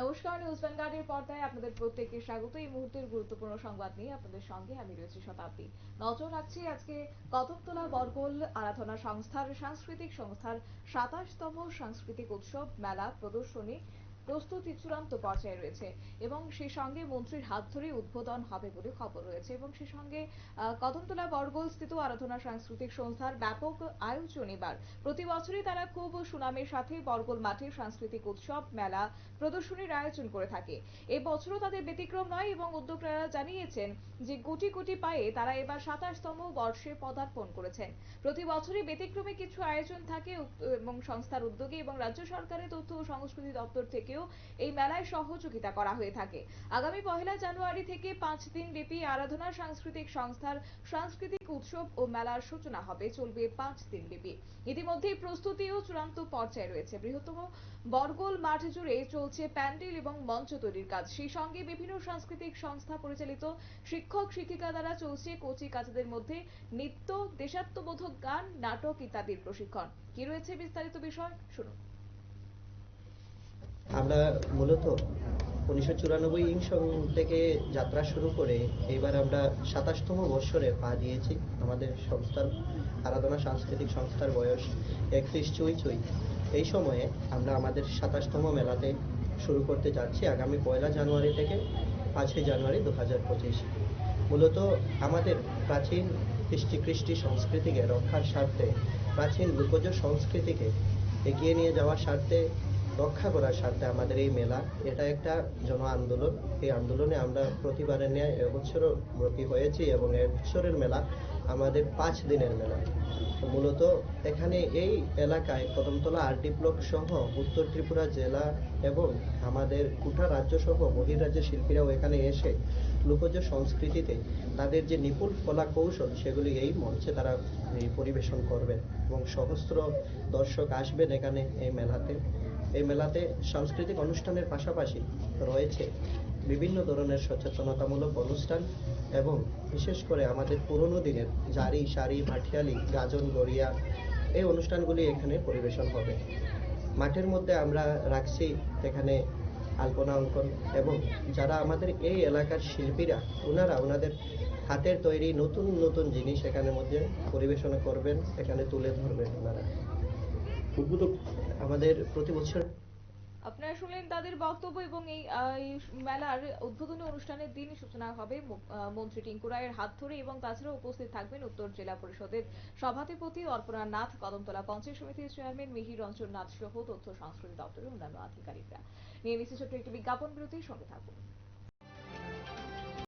নমস্কার, নিউজ ভ্যানগার্ডের পর্দায় আপনাদের প্রত্যেককে স্বাগত। এই মুহূর্তের গুরুত্বপূর্ণ সংবাদ নিয়ে আপনাদের সঙ্গে আমি রয়েছি শতাব্দী। নজর রাখছি আজকে কতকতলা বরগোল আরাধনা সংস্থার সাংস্কৃতিক সংস্থার সাতাশতম সাংস্কৃতিক উৎসব মেলা প্রদর্শনী প্রস্তুতি চূড়ান্ত পর্যায়ে রয়েছে এবং সেই সঙ্গে মন্ত্রীর হাত ধরে উদ্বোধন হবে বলে খবর রয়েছে এবং সেই সঙ্গে কদমতলা বরগোল স্থিত আরাধনা সাংস্কৃতিক সংস্থার ব্যাপক আয়োজন এবার। প্রতি বছরই তারা খুব সুনামের সাথে বরগোল মাঠে সাংস্কৃতিক উৎসব, মেলা প্রদর্শনীর আয়োজন করে থাকে। এই বছরও তাদের ব্যতিক্রম নয় এবং উদ্যোক্তারা জানিয়েছেন যে কোটি কোটি পায়ে তারা এবার সাতাশতম বর্ষে পদার্পণ করেছেন। প্রতি বছরই ব্যতিক্রমী কিছু আয়োজন থাকে এবং সংস্থার উদ্যোগে এবং রাজ্য সরকারের তথ্য ও সংস্কৃতি দপ্তর থেকেও এই মেলায় সহযোগিতা করা হয়ে থাকে। আগামী পহেলা জানুয়ারি থেকে পাঁচ দিন ব্যাপী আরাধনা সাংস্কৃতিক সংস্থার সাংস্কৃতিক উৎসব ও মেলার সূচনা হবে, চলবে পাঁচ দিন ব্যাপী। ইতিমধ্যেই প্রস্তুতিও চূড়ান্ত পর্যায়ে রয়েছে। বৃহত্তম বরগোল মাঠ জুড়ে চলছে প্যান্ডেল এবং মঞ্চ তৈরির কাজ। সেই সঙ্গে বিভিন্ন সাংস্কৃতিক সংস্থা পরিচালিত শিক্ষক, শিক্ষিকা দ্বারা চলছে কচি কাচাদের মধ্যে নৃত্য, দেশাত্মবোধক গান, নাটক ইত্যাদির প্রশিক্ষণ। কি রয়েছে বিস্তারিত বিষয়? শুনুন। আমরা মূলত উনিশশো চুরানব্বই ইং সন থেকে যাত্রা শুরু করে এবার আমরা সাতাশতম বৎসরে পা দিয়েছি আমাদের সংস্থার আরাধনা সাংস্কৃতিক সংস্থার বয়স একত্রিশ চুই চুই। এই সময়ে আমরা আমাদের সাতাশতম মেলাতে শুরু করতে যাচ্ছি আগামী পয়লা জানুয়ারি থেকে পাঁচই জানুয়ারি দু হাজার পঁচিশ। মূলত আমাদের প্রাচীন কৃষ্টি কৃষ্টি সংস্কৃতিকে রক্ষার স্বার্থে প্রাচীন লোকজ সংস্কৃতিকে এগিয়ে নিয়ে যাওয়ার স্বার্থে রক্ষা করার স্বার্থে আমাদের এই মেলা, এটা একটা জন আন্দোলন এই আন্দোলনে আমরা প্রতিবারের ন্যায় এবছরও ব্রতী হয়েছি এবং এবছরের মেলা আমাদের পাঁচ দিনের মেলা। মূলত এখানে এই এলাকায় কদমতলা আরডি ব্লক সহ উত্তর ত্রিপুরা জেলা এবং আমাদের কুটা রাজ্য সহ বহির্রাজ্যের শিল্পীরাও এখানে এসে লোকজ সংস্কৃতিতে তাদের যে নিপুণ কলা কৌশল সেগুলি এই মঞ্চে তারা পরিবেশন করবেন এবং সহস্র দর্শক আসবেন এখানে এই মেলাতে। এই মেলাতে সাংস্কৃতিক অনুষ্ঠানের পাশাপাশি রয়েছে বিভিন্ন ধরনের সচেতনতামূলক অনুষ্ঠান এবং বিশেষ করে আমাদের পুরনো দিনের জারি শাড়ি ভাটিয়ালি গাজন, গড়িয়া এই অনুষ্ঠানগুলি এখানে পরিবেশন হবে। মাঠের মধ্যে আমরা রাখছি এখানে আলপনা অঙ্কন এবং যারা আমাদের এই এলাকার শিল্পীরা ওনারা ওনাদের হাতের তৈরি নতুন নতুন জিনিস এখানের মধ্যে পরিবেশনা করবেন, এখানে তুলে ধরবেন ওনারা আমাদের প্রতি বছর। আপনারা শুনলেন তাদের বক্তব্য এবং এই মেলার উদ্বোধনী অনুষ্ঠানের দিন সূচনা হবে মন্ত্রী টিঙ্কু রায়ের হাত ধরে এবং তাছাড়া উপস্থিত থাকবেন উত্তর জেলা পরিষদের সভাধিপতি অর্পণা নাথ কদমতলা পঞ্চায়েত সমিতির চেয়ারম্যান মিহির রঞ্জন নাথ সহ তথ্য সংস্কৃতি দপ্তরের অন্যান্য আধিকারিকরা। নিয়ে নিচ্ছে ছোট্ট একটি বিজ্ঞাপন বিরতির সঙ্গে থাকুন।